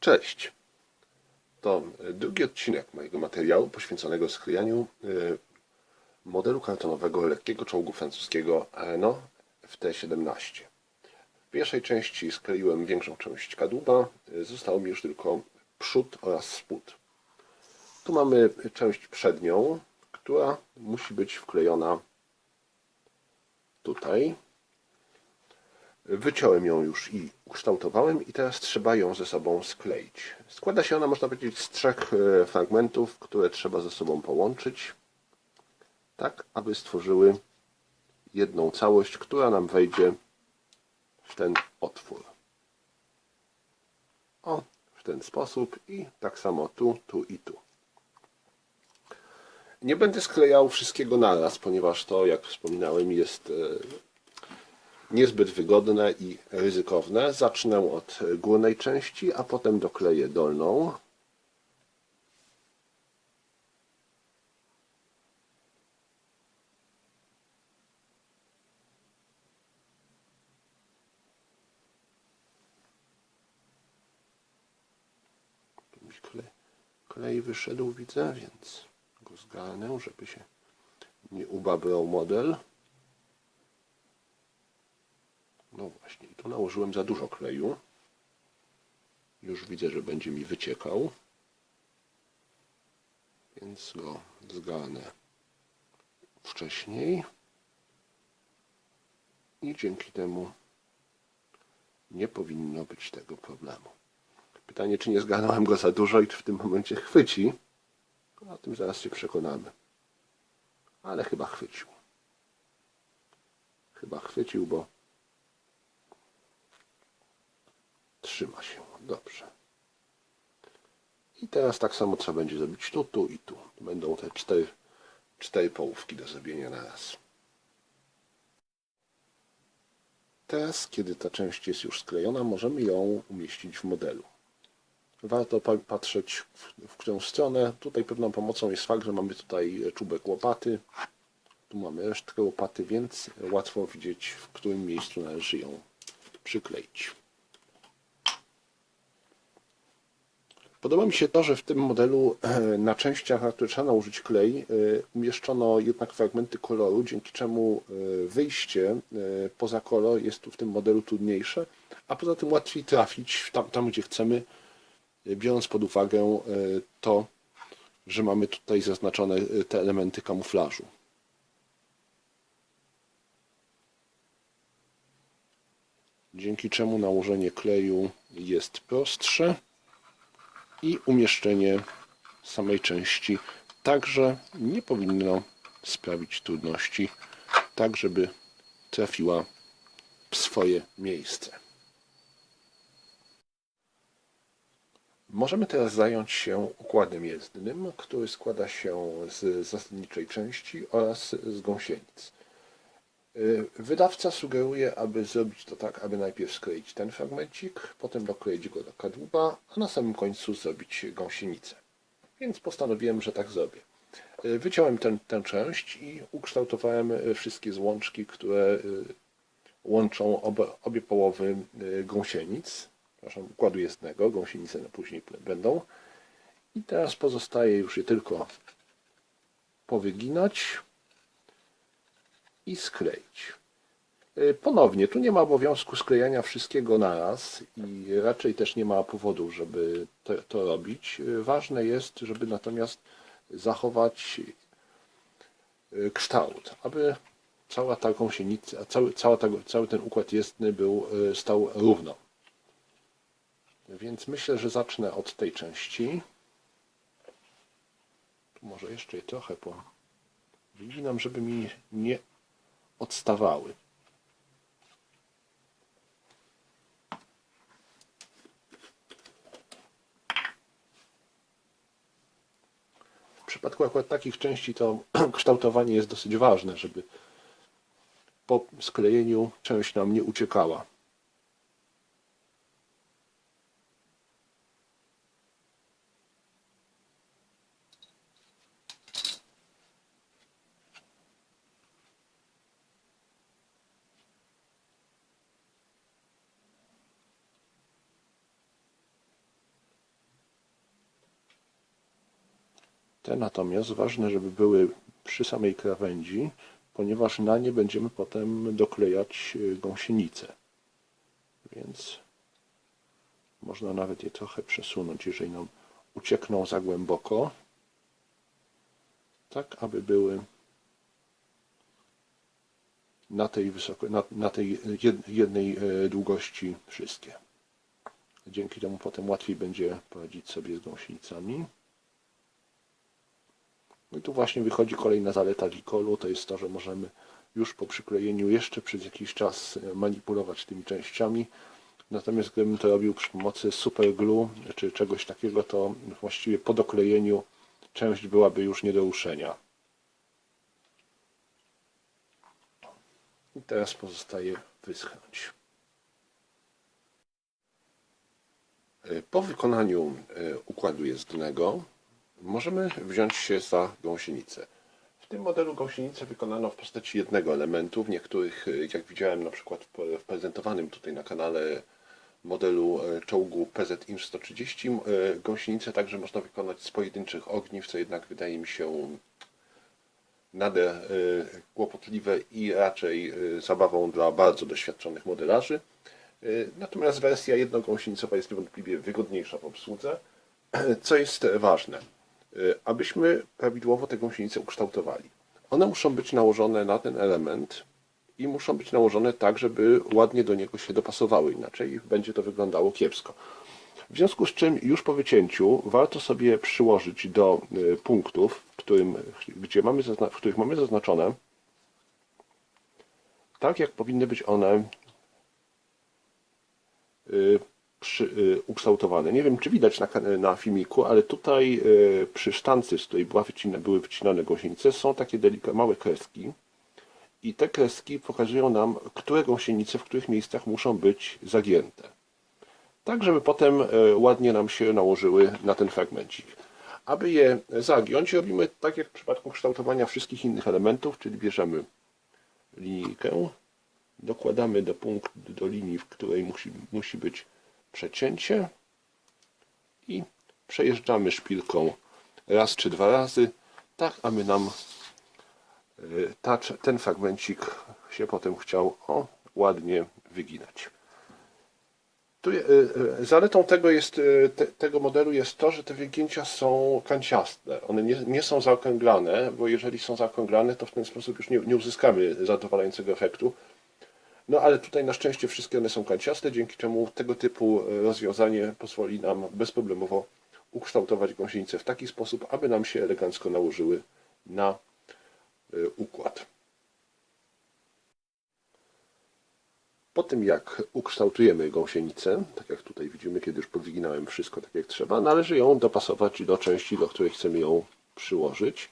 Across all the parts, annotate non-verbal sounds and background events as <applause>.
Cześć! To drugi odcinek mojego materiału poświęconego sklejaniu y, modelu kartonowego lekkiego czołgu francuskiego Renault FT-17. W pierwszej części skleiłem większą część kadłuba, y, zostało mi już tylko przód oraz spód. Tu mamy część przednią, która musi być wklejona tutaj, Wyciąłem ją już i ukształtowałem i teraz trzeba ją ze sobą skleić. Składa się ona, można powiedzieć, z trzech e, fragmentów, które trzeba ze sobą połączyć, tak aby stworzyły jedną całość, która nam wejdzie w ten otwór. O, w ten sposób i tak samo tu, tu i tu. Nie będę sklejał wszystkiego naraz, ponieważ to, jak wspominałem, jest e, niezbyt wygodne i ryzykowne. Zacznę od górnej części, a potem dokleję dolną. Klej wyszedł, widzę, więc go zgarnę, żeby się nie ubabrał model. No właśnie, tu nałożyłem za dużo kleju. Już widzę, że będzie mi wyciekał. Więc go zgarnę wcześniej. I dzięki temu nie powinno być tego problemu. Pytanie, czy nie zgarnąłem go za dużo i czy w tym momencie chwyci? O tym zaraz się przekonamy. Ale chyba chwycił. Chyba chwycił, bo Trzyma się. Dobrze. I teraz tak samo trzeba będzie zrobić tu, tu i tu. Będą te cztery, cztery połówki do zrobienia na raz. Teraz, kiedy ta część jest już sklejona, możemy ją umieścić w modelu. Warto pa patrzeć, w, w którą stronę. Tutaj pewną pomocą jest fakt, że mamy tutaj czubek łopaty. Tu mamy resztkę łopaty, więc łatwo widzieć, w którym miejscu należy ją przykleić. Podoba mi się to, że w tym modelu e, na częściach, na które trzeba nałożyć klej, e, umieszczono jednak fragmenty koloru, dzięki czemu e, wyjście poza kolor jest tu w tym modelu trudniejsze, a poza tym łatwiej trafić tam, tam gdzie chcemy, biorąc pod uwagę to, że mamy tutaj zaznaczone te elementy kamuflażu. Dzięki czemu nałożenie kleju jest prostsze i umieszczenie samej części także nie powinno sprawić trudności, tak żeby trafiła w swoje miejsce. Możemy teraz zająć się układem jezdnym, który składa się z zasadniczej części oraz z gąsienic. Y, wydawca sugeruje, aby zrobić to tak, aby najpierw skleić ten fragmencik, potem dokleić go do kadłuba, a na samym końcu zrobić gąsienicę. Więc postanowiłem, że tak zrobię. Y, wyciąłem ten, tę część i ukształtowałem y, wszystkie złączki, które łączą obie, połowy gąsienic, przepraszam, układu jezdnego, gąsienice na później będą. I teraz pozostaje już je tylko powyginać i skleić. Y, ponownie, tu nie ma obowiązku sklejania wszystkiego naraz i raczej też nie ma powodu, żeby to, to robić. Y, ważne jest, żeby natomiast zachować y, kształt, aby cała ta gąsienica, cały, cała ta, cały ten układ jestny był, stał równo. Więc myślę, że zacznę od tej części. Tu może jeszcze je trochę powyginam, żeby mi nie odstawały. W przypadku akurat takich części to <clears throat> kształtowanie jest dosyć ważne, żeby po sklejeniu część nam nie uciekała. Te natomiast ważne, żeby były przy samej krawędzi, ponieważ na nie będziemy potem doklejać y, gąsienicę. Więc można nawet je trochę przesunąć, jeżeli nam uciekną za głęboko, tak aby były na tej, wysoko, na, na tej jed- jednej e, długości wszystkie. Dzięki temu potem łatwiej będzie poradzić sobie z gąsienicami. No i tu właśnie wychodzi kolejna zaleta Gicolu, to jest to, że możemy już po przyklejeniu jeszcze przez jakiś czas manipulować tymi częściami. Natomiast gdybym to robił przy pomocy superglue czy czegoś takiego, to właściwie po doklejeniu część byłaby już nie do ruszenia. I teraz pozostaje wyschnąć. E, Po wykonaniu e, układu jezdnego możemy wziąć się za gąsienicę. W tym modelu gąsienicę wykonano w postaci jednego elementu. W niektórych, e, jak widziałem na przykład w prezentowanym tutaj na kanale modelu e, czołgu PZ IM 130, e, gąsienicę także można wykonać z pojedynczych ogniw, co jednak wydaje mi się nader kłopotliwe i raczej zabawą dla bardzo doświadczonych modelarzy. Natomiast wersja jednogąsienicowa jest niewątpliwie wygodniejsza w obsłudze. <clears throat> Co jest ważne, abyśmy prawidłowo te gąsienice ukształtowali. One muszą być nałożone na ten element i muszą być nałożone tak, żeby ładnie do niego się dopasowały, inaczej będzie to wyglądało kiepsko. W związku z czym już po wycięciu warto sobie przyłożyć do y, punktów, w, którym, gdzie mamy w których mamy zaznaczone, tak jak powinny być one y, przy, y, ukształtowane. Nie wiem, czy widać na, na filmiku, ale tutaj y, przy sztance, z której była wycina, były wycinane gąsienice, są takie delika, małe kreski. I te kreski pokazują nam, które gąsienice w których miejscach muszą być zagięte tak żeby potem e, ładnie nam się nałożyły na ten fragmencik. Aby je zagiąć, robimy tak jak w przypadku kształtowania wszystkich innych elementów, czyli bierzemy linijkę, dokładamy do punktu, do linii, w której musi, musi być przecięcie i przejeżdżamy szpilką raz czy dwa razy, tak aby nam e, ta, ten fragmencik się potem chciał o, ładnie wyginać. Tu, e, e, zaletą tego, jest, te, tego modelu jest to, że te wygięcia są kanciaste. One nie, nie są zaokrąglane, bo jeżeli są zaokrąglane, to w ten sposób już nie, nie uzyskamy zadowalającego efektu. No ale tutaj na szczęście wszystkie one są kanciaste, dzięki czemu tego typu e, rozwiązanie pozwoli nam bezproblemowo ukształtować gąsienicę w taki sposób, aby nam się elegancko nałożyły na e, układ. Po tym jak ukształtujemy gąsienicę, tak jak tutaj widzimy, kiedy już podwyginałem wszystko tak jak trzeba, należy ją dopasować do części, do której chcemy ją przyłożyć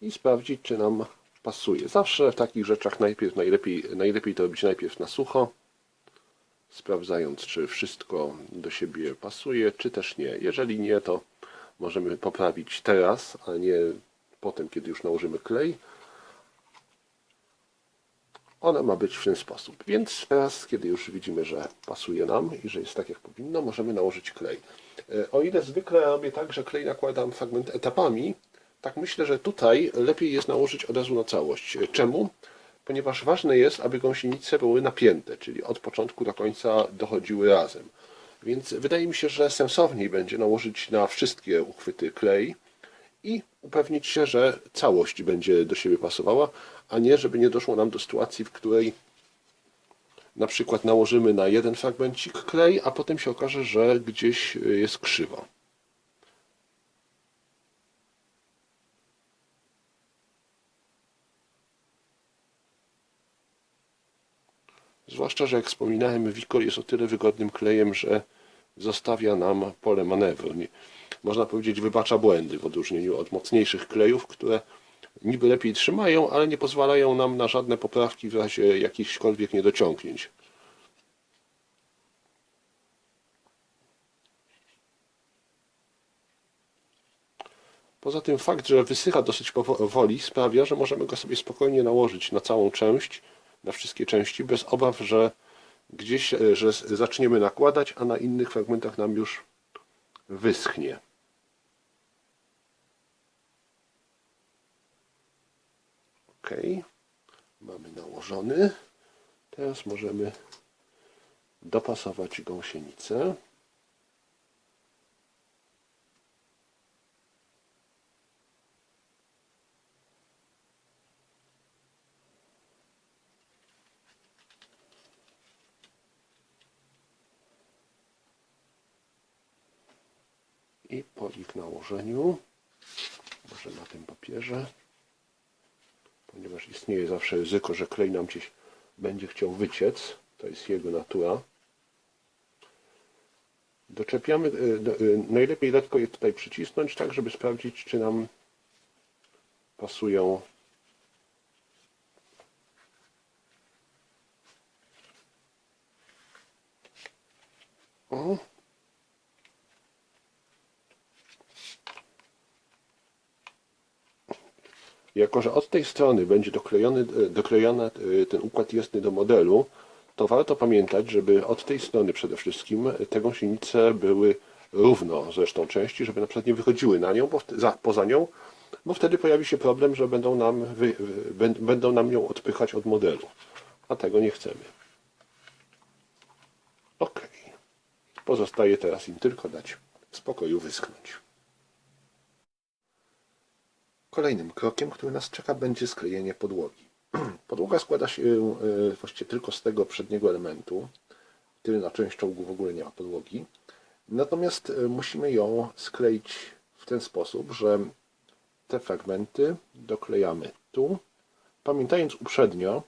i sprawdzić, czy nam pasuje. Zawsze w takich rzeczach najpierw, najlepiej, najlepiej to robić najpierw na sucho, sprawdzając, czy wszystko do siebie pasuje, czy też nie. Jeżeli nie, to możemy poprawić teraz, a nie potem, kiedy już nałożymy klej. Ona ma być w ten sposób. Więc teraz, kiedy już widzimy, że pasuje nam i że jest tak jak powinno, możemy nałożyć klej. E, O ile zwykle robię tak, że klej nakładam fragment etapami, tak myślę, że tutaj lepiej jest nałożyć od razu na całość. Czemu? Ponieważ ważne jest, aby gąsienice były napięte, czyli od początku do końca dochodziły razem. Więc wydaje mi się, że sensowniej będzie nałożyć na wszystkie uchwyty klej, i upewnić się, że całość będzie do siebie pasowała, a nie, żeby nie doszło nam do sytuacji, w której na przykład nałożymy na jeden fragmencik klej, a potem się okaże, że gdzieś jest krzywo. Zwłaszcza, że jak wspominałem, Wikol jest o tyle wygodnym klejem, że zostawia nam pole manewru. Nie, można powiedzieć, wybacza błędy w odróżnieniu od mocniejszych klejów, które niby lepiej trzymają, ale nie pozwalają nam na żadne poprawki w razie jakichśkolwiek niedociągnięć. Poza tym fakt, że wysycha dosyć powoli sprawia, że możemy go sobie spokojnie nałożyć na całą część, na wszystkie części bez obaw, że gdzieś e, że zaczniemy nakładać, a na innych fragmentach nam już wyschnie. Ok, mamy nałożony. Teraz możemy dopasować gąsienicę. Ich nałożeniu, może na tym papierze, ponieważ istnieje zawsze ryzyko, że klej nam gdzieś będzie chciał wyciec, to jest jego natura. Doczepiamy, do- y, najlepiej lekko je tutaj przycisnąć, tak żeby sprawdzić, czy nam pasują o. Jako, że od tej strony będzie doklejony, e, doklejony e, ten układ jestny do modelu, to warto pamiętać, żeby od tej strony przede wszystkim te gąsienice były równo zresztą części, żeby na przykład nie wychodziły na nią, bo za, poza nią, bo wtedy pojawi się problem, że będą nam, wy, wy, bę- będą nam ją odpychać od modelu, a tego nie chcemy. Ok. Pozostaje teraz im tylko dać w spokoju wyschnąć. Kolejnym krokiem, który nas czeka, będzie sklejenie podłogi. <clears throat> Podłoga składa się e, właściwie tylko z tego przedniego elementu. Tylna część czołgu w ogóle nie ma podłogi. Natomiast e, musimy ją skleić w ten sposób, że te fragmenty doklejamy tu, pamiętając uprzednio,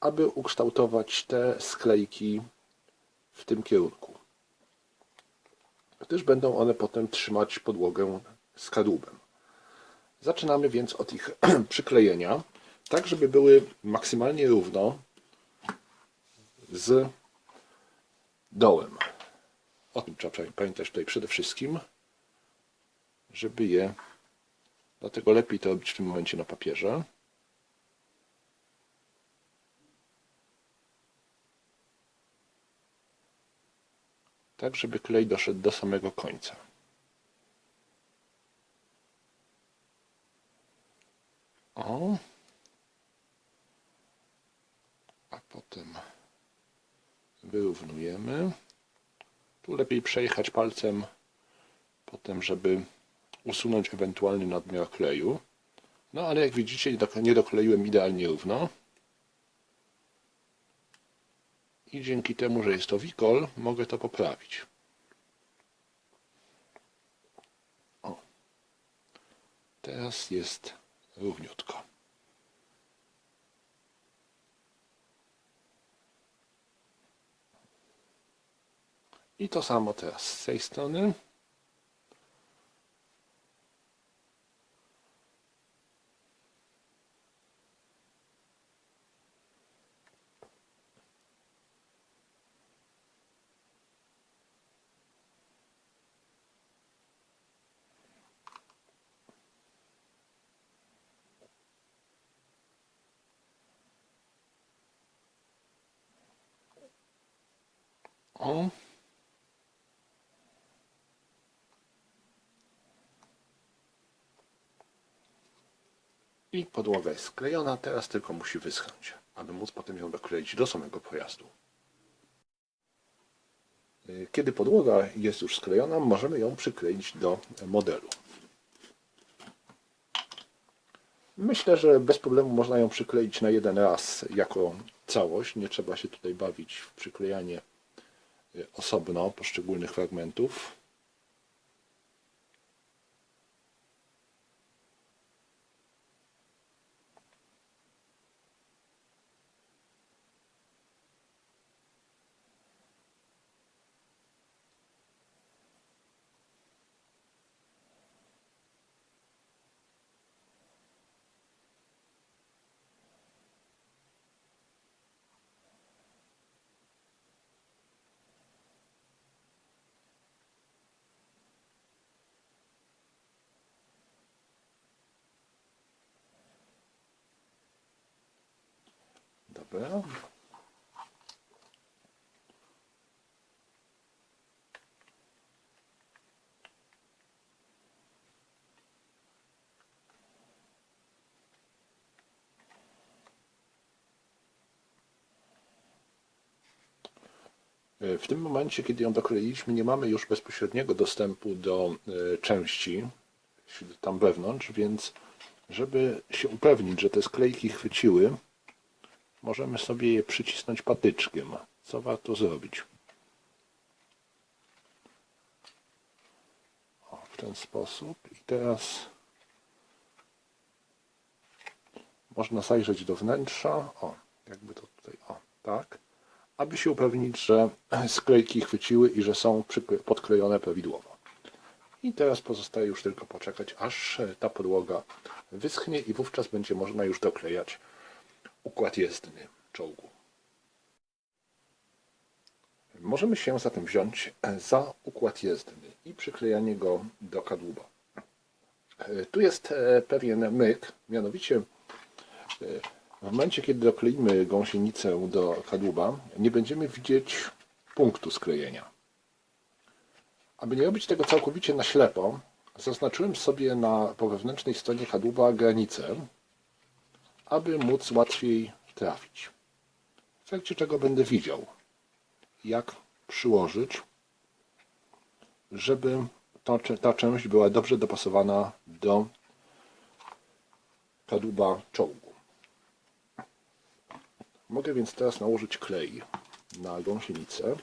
aby ukształtować te sklejki w tym kierunku. Gdyż będą one potem trzymać podłogę z kadłubem. Zaczynamy więc od ich <clears throat> przyklejenia, tak żeby były maksymalnie równo z dołem. O tym trzeba pamiętać tutaj przede wszystkim, żeby je, dlatego lepiej to robić w tym momencie na papierze. Tak, żeby klej doszedł do samego końca. A potem wyrównujemy. Tu lepiej przejechać palcem potem, żeby usunąć ewentualny nadmiar kleju. No ale jak widzicie nie dokleiłem idealnie równo. I dzięki temu, że jest to wikol, mogę to poprawić. O. Teraz jest równiutko. I to samo teraz z tej strony. O. I podłoga jest sklejona, teraz tylko musi wyschnąć, aby móc potem ją dokleić do samego pojazdu. Y, Kiedy podłoga jest już sklejona, możemy ją przykleić do modelu. Myślę, że bez problemu można ją przykleić na jeden raz jako całość. Nie trzeba się tutaj bawić w przyklejanie y, osobno poszczególnych fragmentów. Dobra. W tym momencie, kiedy ją dokleiliśmy, nie mamy już bezpośredniego dostępu do e, części tam wewnątrz, więc żeby się upewnić, że te sklejki chwyciły, możemy sobie je przycisnąć patyczkiem. Co warto zrobić? O, w ten sposób. I teraz można zajrzeć do wnętrza. O, jakby to tutaj, o, tak. Aby się upewnić, że sklejki chwyciły i że są podklejone prawidłowo. I teraz pozostaje już tylko poczekać, aż ta podłoga wyschnie i wówczas będzie można już doklejać układ jezdny czołgu. Możemy się zatem wziąć e, za układ jezdny i przyklejanie go do kadłuba. E, Tu jest e, pewien myk, mianowicie w momencie, kiedy dokleimy gąsienicę do kadłuba, nie będziemy widzieć punktu sklejenia. Aby nie robić tego całkowicie na ślepo, zaznaczyłem sobie na po wewnętrznej stronie kadłuba granicę, aby móc łatwiej trafić. W efekcie czego będę widział, jak przyłożyć, żeby ta, ta część była dobrze dopasowana do kadłuba czołgu. Mogę więc teraz nałożyć klej na gąsienicę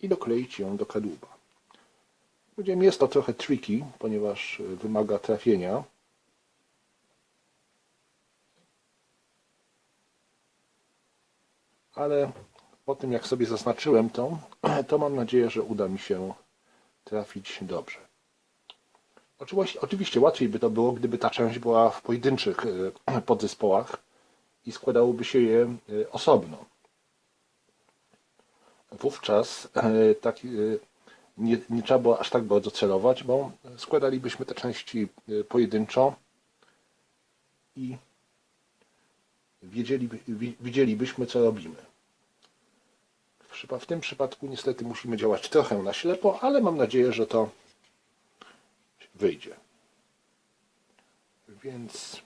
i dokleić ją do kadłuba. Powiedziałem, jest to trochę tricky, ponieważ wymaga trafienia. Ale po tym, jak sobie zaznaczyłem to, <clears throat> to mam nadzieję, że uda mi się trafić dobrze. Oczywiście, oczywiście łatwiej by to było, gdyby ta część była w pojedynczych y, <clears throat> podzespołach i składałoby się je y, osobno. Wówczas e, tak, e, nie, nie trzeba było aż tak bardzo celować, bo składalibyśmy te części e, pojedynczo i wiedzieli, wi- widzielibyśmy, co robimy. W tym przypadku niestety musimy działać trochę na ślepo, ale mam nadzieję, że to wyjdzie. Więc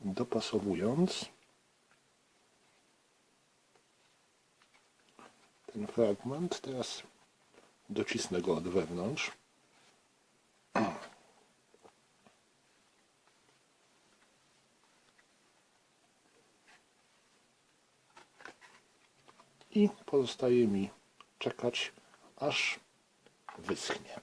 dopasowując ten fragment, teraz docisnę go od wewnątrz. <clears throat> I pozostaje mi czekać, aż wyschnie.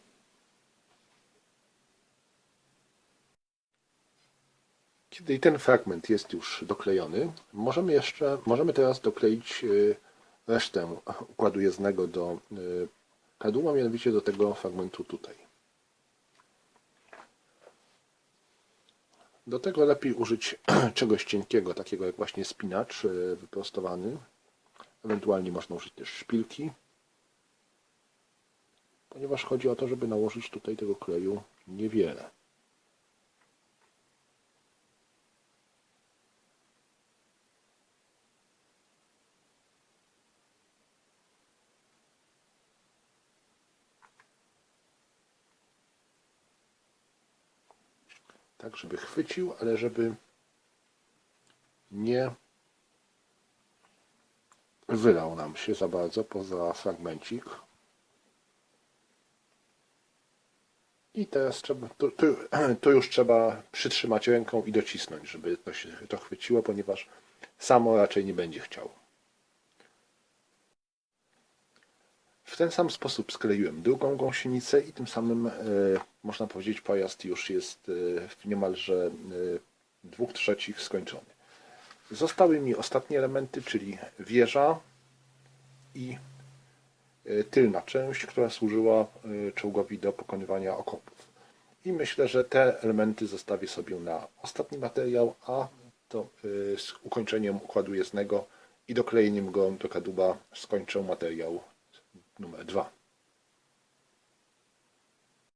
Kiedy ten fragment jest już doklejony, możemy jeszcze, możemy teraz dokleić y, resztę układu jezdnego do y, kadłuba, mianowicie do tego fragmentu tutaj. Do tego lepiej użyć <clears throat> czegoś cienkiego, takiego jak właśnie spinacz y, wyprostowany. Ewentualnie można użyć też szpilki, ponieważ chodzi o to, żeby nałożyć tutaj tego kleju niewiele. tak żeby chwycił, ale żeby nie wylał nam się za bardzo poza fragmencik. I teraz trzeba, to, to, to już trzeba przytrzymać ręką i docisnąć, żeby to się to chwyciło, ponieważ samo raczej nie będzie chciało. W ten sam sposób skleiłem drugą gąsienicę i tym samym e, można powiedzieć pojazd już jest e, w niemalże e, dwóch trzecich skończony. Zostały mi ostatnie elementy, czyli wieża i e, tylna część, która służyła e, czołgowi do pokonywania okopów. I myślę, że te elementy zostawię sobie na ostatni materiał, a to e, z ukończeniem układu jezdnego i doklejeniem go do kadłuba skończę materiał numer dwa.